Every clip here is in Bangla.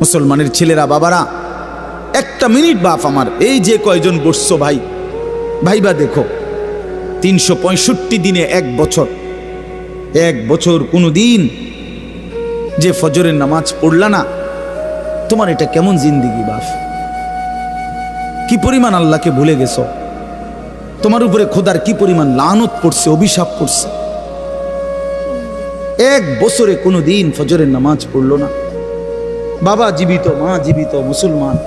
মুসলমানের ছেলেরা, বাবারা, একটা মিনিট বাপ আমার, এই যে কয়জন বসছো ভাই, ভাইবা দেখো, তিনশো পঁয়ষট্টি দিনে এক বছর এক বছর কোনো দিন যে ফজরের নামাজ পড়লা না, তোমার এটা কেমন জিন্দিগি বাপ? কি পরিমাণ আল্লাহকে ভুলে গেছো? তোমার উপরে খোদার কি পরিমাণ লানত পড়ছে, অভিশাপ পড়ছে? এক বছরে কোনো দিন ফজরের নামাজ পড়ল না। বাবা জীবিত, মা জীবিত, মুসলমান।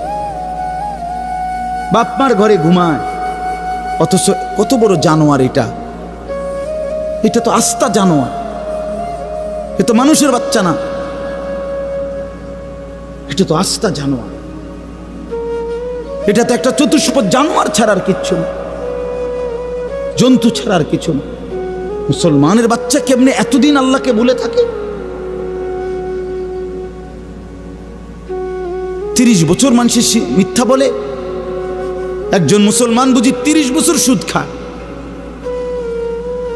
বাপমার ঘরে ঘুমায়। অথচ কত বড় জানোয়ার এটা। এটা তো আস্থা জানোয়ার। এ তো মানুষের বাচ্চা না। এটা তো আস্থা জানোয়ার। এটা তো একটা চতুষ্পদ জানোয়ার ছাড়ার কিচ্ছু না। জন্তু ছাড়ার কিছু না। মুসলমানের বাচ্চা কেমনে এতদিন আল্লাহকে ভুলে থাকে? তিরিশ বছর মানুষের মিথ্যা বলে। একজন মুসলমান বুঝি তিরিশ বছর সুদ খায়।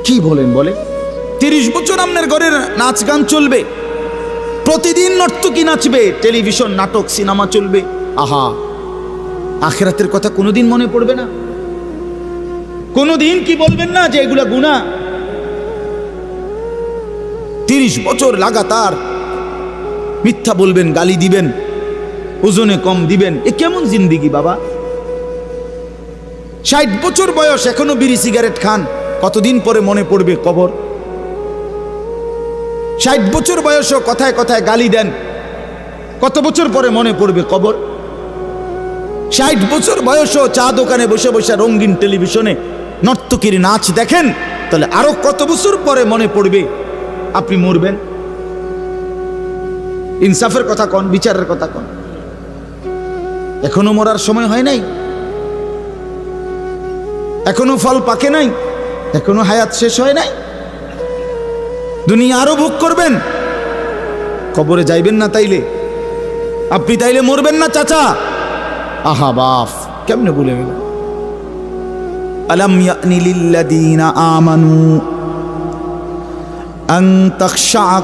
কি বলেন বলে? তিরিশ বছর আপনার ঘরের নাচ গান চলবে। প্রতিদিন নর্তকী নাচবে, টেলিভিশন, নাটক, সিনেমা চলবে। আহা, আখেরাতের কথা কোনোদিন মনে পড়বে না। কোনোদিন কি বলবেন না যে এগুলা গুণা তিরিশ বছর লাগাতার মিথ্যা বলবেন, গালি দিবেন। ওজনে কম দিবেন। এ কেমন জিন্দিগি, বাবা? ষাট বছর বয়স, এখনও বিড়ি সিগারেট খান। কতদিন পরে মনে পড়বে কবর? ষাট বছর বয়সও কথায় কথায় গালি দেন। কত বছর পরে মনে পড়বে কবর? ষাট বছর বয়সও চা দোকানে বসে বসে রঙিন টেলিভিশনে নর্তকীর নাচ দেখেন, তাহলে আরও কত বছর পরে মনে পড়বে? আপনি মরবেন। ইনসাফের কথা কন, বিচারের কথা কন। এখনও মরার সময় হয় নাই। এখনও ফল পাকে নাই। এখনও হায়াত শেষ হয় নাই। দুনিয়া আরও ভোগ করবেন। কবরে যাইবেন না তাইলে। আপনি তাইলে মরবেন না, চাচা। আহা, বাফ, কেমনে ভুলে গেল আলম ইয়ানি লিল্লাযীনা আমানু আন তাখশা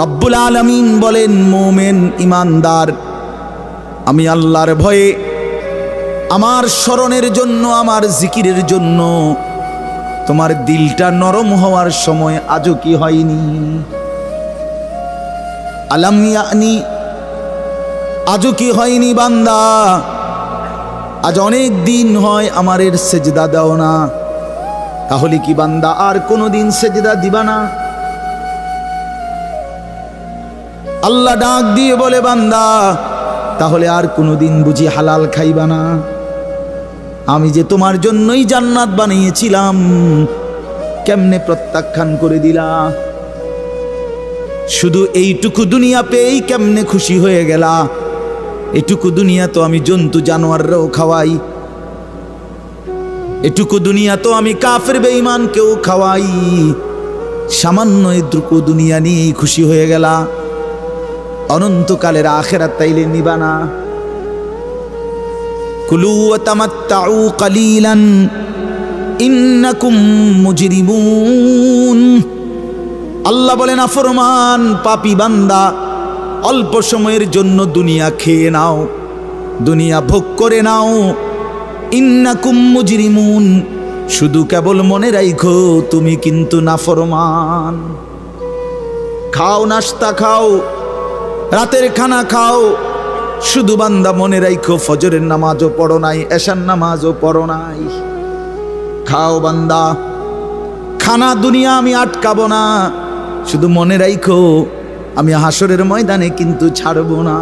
রব্বুল আলামিন বলেন, মোমেন ইমানদার আমি আল্লাহর ভয়ে আমার স্মরণের জন্য, আমার জিকিরের জন্য তোমার দিলটা নরম হওয়ার সময় আজও কি হয়নি? আলাম ইয়ানি, আজও কি হয়নি বান্দা? আজ অনেক দিন হয় আমার এর সেজদা দাও না। তাহলে কি বান্দা আর কোনো দিন সেজদা দিবা না? আল্লাহ ডাক দিয়ে বলে, বান্দা, তাহলে আর কোনোদিন বুঝি হালাল খাইবা না? আমি যে তোমার জন্যই জান্নাত বানিয়েছিলাম, কেমনে প্রত্যাখ্যান করে দিলা? শুধু এইটুকু দুনিয়া পেয়েই কেমনে খুশি হয়ে গেলা? এটুকু দুনিয়া তো আমি জন্তু জানোয়াররাও খাওয়াই। এটুকু দুনিয়া তো আমি কাফের বেঈমানকেও খাওয়াই। সামান্য এটুকু দুনিয়া নিয়েই খুশি হয়ে গেলা। অনন্তকালের আখেরাত তাইলে নিবানা কুলু তামাত্তাউ কালিলান, ইন্নাকুম মুজরিমুন। আল্লাহ বলেন, আফরমান, পাপি বান্দা, অল্প সময়ের জন্য দুনিয়া খেয়ে নাও, দুনিয়া ভোগ করে নাও। ইন্নাকুম মুজরিমুন, শুধু কেবল মনে রাইখো, তুমি কিন্তু নাফরমান। খাও নাস্তা খাও রাতের খানা খাও। শুধু বান্দা মনে রাইখো, ফজরের নামাজও পড়ো নাই, এশার নামাজও পড়ো নাই। খাও বান্দা, খানা দুনিয়া আমি আটকাবো না। শুধু মনে রাইখো, আমি হাসরের ময়দানে কিন্তু ছাড়বো না।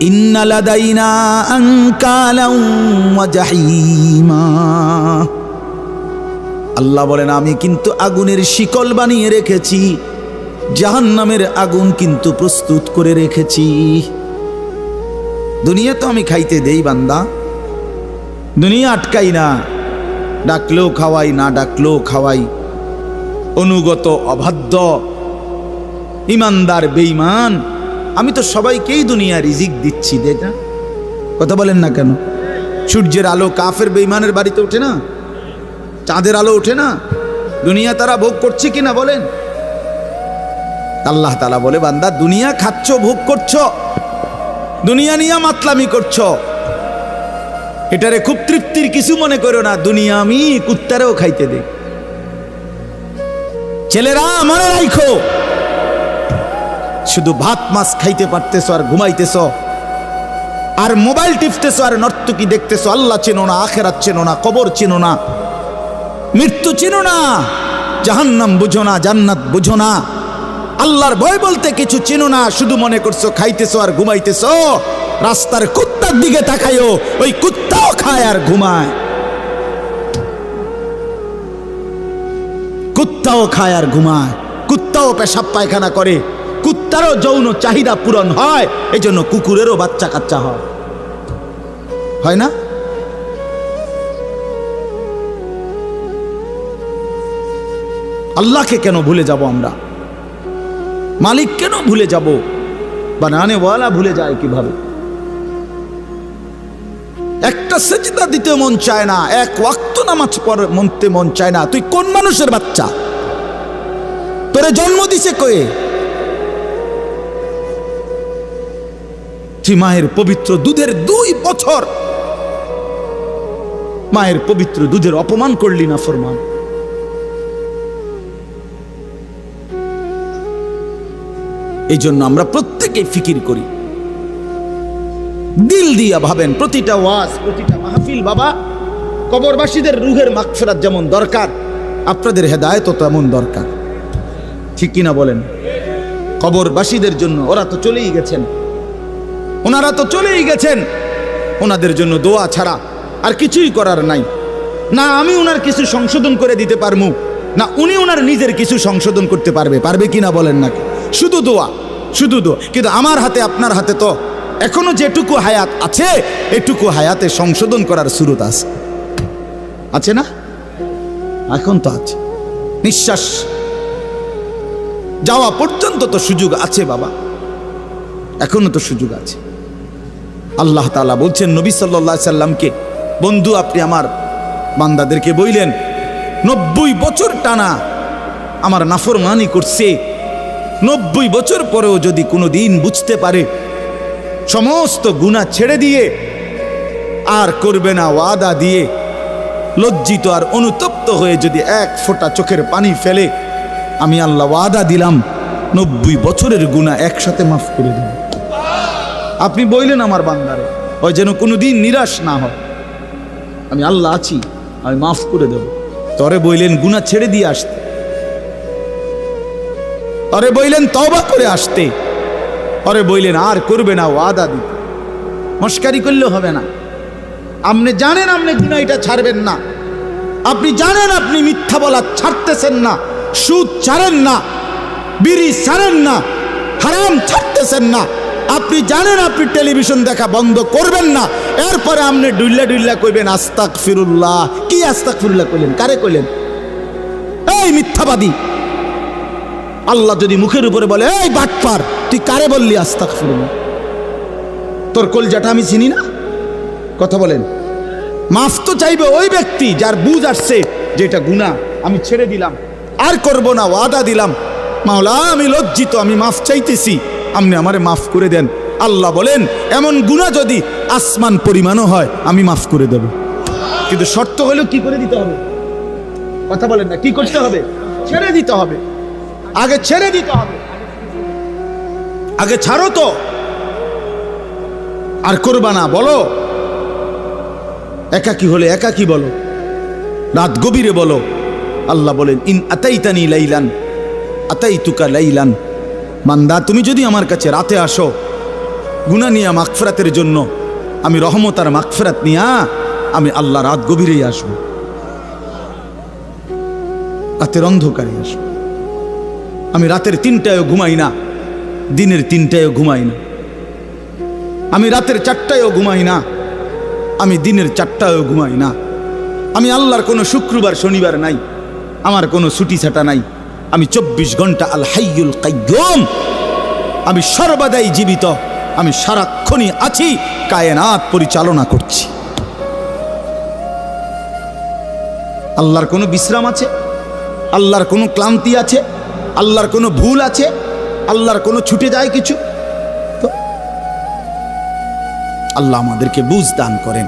ইন্নালাদাইনা আঙ্কালাউ ওয়া জাহিমা। আল্লাহ বলেন, আমি কিন্তু আগুনের শিকল বানিয়ে রেখেছি, জাহান্নামের আগুন কিন্তু প্রস্তুত করে রেখেছি। দুনিয়া তো আমি খাইতে দেই, বান্দা। দুনিয়া আটকাই না, ডাকলেও খাওয়াই, না ডাকলেও খাওয়াই। অনুগত, অবাধ্য, ইমানদার বেইমান আমি তো সবাইকেই দুনিয়া রিজিক দিচ্ছি দেটা কথা বলেন না কেন? সূর্যের আলো কাফের বেইমানের বাড়িতে ওঠে না? চাঁদের আলো ওঠে না? দুনিয়া তারা ভোগ করছে কিনা বলেন? আল্লাহ তালা বলে, বান্দা, দুনিয়া খাচ্ছ, ভোগ করছ, দুনিয়া নিয়ে মাতলামি করছ। এটারে খুব তৃপ্তির কিছু মনে করো না, দুনিয়া আমি কুত্তারেও খাইতে দে ছেলেরা মনে রাখো শুধু ভাত, মাছ খাইতে পারতেছো আর ঘুমাইতেছো। আর মোবাইল টিপতেছো আর নর্তকি দেখতেছো, আল্লাহ চেনো না, আখেরাত চেনো না, কবর চেনো না। মৃত্যু চেনো না। জাহান্নাম বুঝো না, জান্নাত বুঝো না। আল্লাহর ভয় বলতে কিছু চেনো না, শুধু মনে করছ খাইতেছো আর ঘুমাইতেছো। রাস্তার কুত্তার দিকে তাকাইও ওই কুত্তাও খায় আর ঘুমায়। কুত্তাও খায় আর ঘুমায়। কুত্তাও পেশাব পায়খানা করে। কুত্তারও যৌন চাহিদা পূরণ হয় এই জন্য কুকুরেরও বাচ্চা কাচ্চা হয়। হয় না? আল্লাহকে কেন ভুলে যাব আমরা? মালিক কেন ভুলে যাব? বানানেওয়ালা ভুলে যায় কীভাবে? একটা সেজদা দিতে মন চায় না, এক ওয়াক্ত নামাজ পর মনতে মন চায় না। তুই কোন মানুষের বাচ্চা? তোরে জন্ম দিছে কয়ে? মায়ের পবিত্র দুধের দুই বছর। মায়ের পবিত্র দুধের অপমান করলি না, ফরমান। এই জন্য আমরা প্রত্যেকে ফিকির করি। দিল দিয়া ভাবেন, প্রতিটা ওয়াজ, প্রতিটা মাহফিল, বাবা, কবরবাসীদের রুহের মাগফিরাত যেমন দরকার, আপনাদের হেদায়তও তেমন দরকার। ঠিক কিনা বলেন? কবরবাসীদের জন্য ওরা তো চলেই গেছেন। ওনারা তো চলেই গেছেন। ওনাদের জন্য দোয়া ছাড়া আর কিছুই করার নাই। না আমি ওনার কিছু সংশোধন করে দিতে পারব না উনি ওনার নিজের কিছু সংশোধন করতে পারবে পারবে কিনা বলেন নাকি? শুধু দোয়া শুধু দোয়া। কিন্তু আমার হাতে, আপনার হাতে তো এখনও যেটুকু হায়াত আছে, এটুকু হায়াতে সংশোধন করার সুরত আছে। আছে না? এখন তো আছে। নিঃশ্বাস। যাওয়া পর্যন্ত তো সুযোগ আছে বাবা। এখনও তো সুযোগ আছে। আল্লাহ তালা বলছেন, নবী সাল্লা সাল্লামকে, বন্ধু আপনি আমার বান্দাদেরকে বইলেন, নব্বই বছর টানা আমার নাফরমানি করছে নব্বই বছর পরেও যদি কোনো দিন বুঝতে পারে, সমস্ত গুণা ছেড়ে দিয়ে আর করবে না ওয়াদা দিয়ে, লজ্জিত আর অনুতপ্ত হয়ে যদি এক ফোঁটা চোখের পানি ফেলে, আমি আল্লাহ ওয়াদা দিলাম, নব্বই বছরের গুণা একসাথে মাফ করে দেব। আপনি বইলেন আমার বান্দারে ওই যেন কোনো দিন নিরাশ না হয় আমি আল্লাহ আছি, আমি মাফ করে দেব। তরে বইলেন, গুণা ছেড়ে দিয়ে আসতে। তরে বইলেন তবা করে আসতে। তরে বইলেন আর করবে না ওয়াদা দিতে। মস্কারি করলেও হবে না। আপনি জানেন আপনি গুণা এটা ছাড়বেন না। আপনি জানেন আপনি মিথ্যা বলা ছাড়তেছেন না, সুদ ছাড়েন না, বিড়ি ছাড়েন না, হারাম ছাড়তেছেন না। আপনি জানেন আপনি টেলিভিশন দেখা বন্ধ করবেন না। এরপরে আপনি ডুল্লা ডুল্লা কইবেন আস্তাক ফিরুল্লাহ কি আস্তাক ফিরুল্লাহ কইলেন? কারে কইলেন? এই মিথ্যাবাদী। আল্লাহ যদি মুখের উপরে বলে, এই বাটপার, তুই কারে বললি আস্তাক ফিরুল্লাহ তোর কলজাটা আমি চিনি না। কথা বলেন। মাফ তো চাইবে ওই ব্যক্তি যার বুঝ আসছে যে এটা গুণা আমি ছেড়ে দিলাম, আর করব না, ওয়াদা দিলাম। মাওলা, আমি লজ্জিত, আমি মাফ চাইতেছি। আপনি আমারে মাফ করে দেন। আল্লাহ বলেন, এমন গুণা যদি আসমান পরিমাণও হয়, আমি মাফ করে দেব। কিন্তু শর্ত হলেও কি করে দিতে হবে? কথা বলেন না, কি করতে হবে? ছেড়ে দিতে হবে। আগে ছেড়ে দিতে হবে। আগে ছাড়ো তো। আর করবা না, বলো। একাকি হলে একাকি বলো। রাত গভীরে বলো। আল্লাহ বলেন, ইন আতাইতানি লাইলান আতাই তুকা লাইলান। মান্দা, তুমি যদি আমার কাছে রাতে আসো গুনা নিয়া মাগফরাতের জন্য, আমি রহমত আর মাগফরাত নিয়া আমি আল্লাহ রাত গভীরেই আসব। রাতের অন্ধকারে আসব। আমি রাতের তিনটায়ও ঘুমাই না, দিনের তিনটায়ও ঘুমাই না। আমি রাতের চারটায়ও ঘুমাই না, আমি দিনের চারটায়ও ঘুমাই না। আমি আল্লাহর কোনো শুক্রবার, শনিবার নাই, আমার কোনো ছুটি ছাটা নাই। আমি চব্বিশ ঘণ্টা আল হাইয়ুল কাইয়ুম আমি সর্বদাই জীবিত, আমি সারাক্ষণই আছি, কায়নাত পরিচালনা করছি। আল্লাহর কোনো বিশ্রাম আছে? আল্লাহর কোনো ক্লান্তি আছে? আল্লাহর কোনো ভুল আছে? আল্লাহর কোনো ছুটে যায় কিছু? তো আল্লাহ আমাদেরকে বুঝ দান করেন।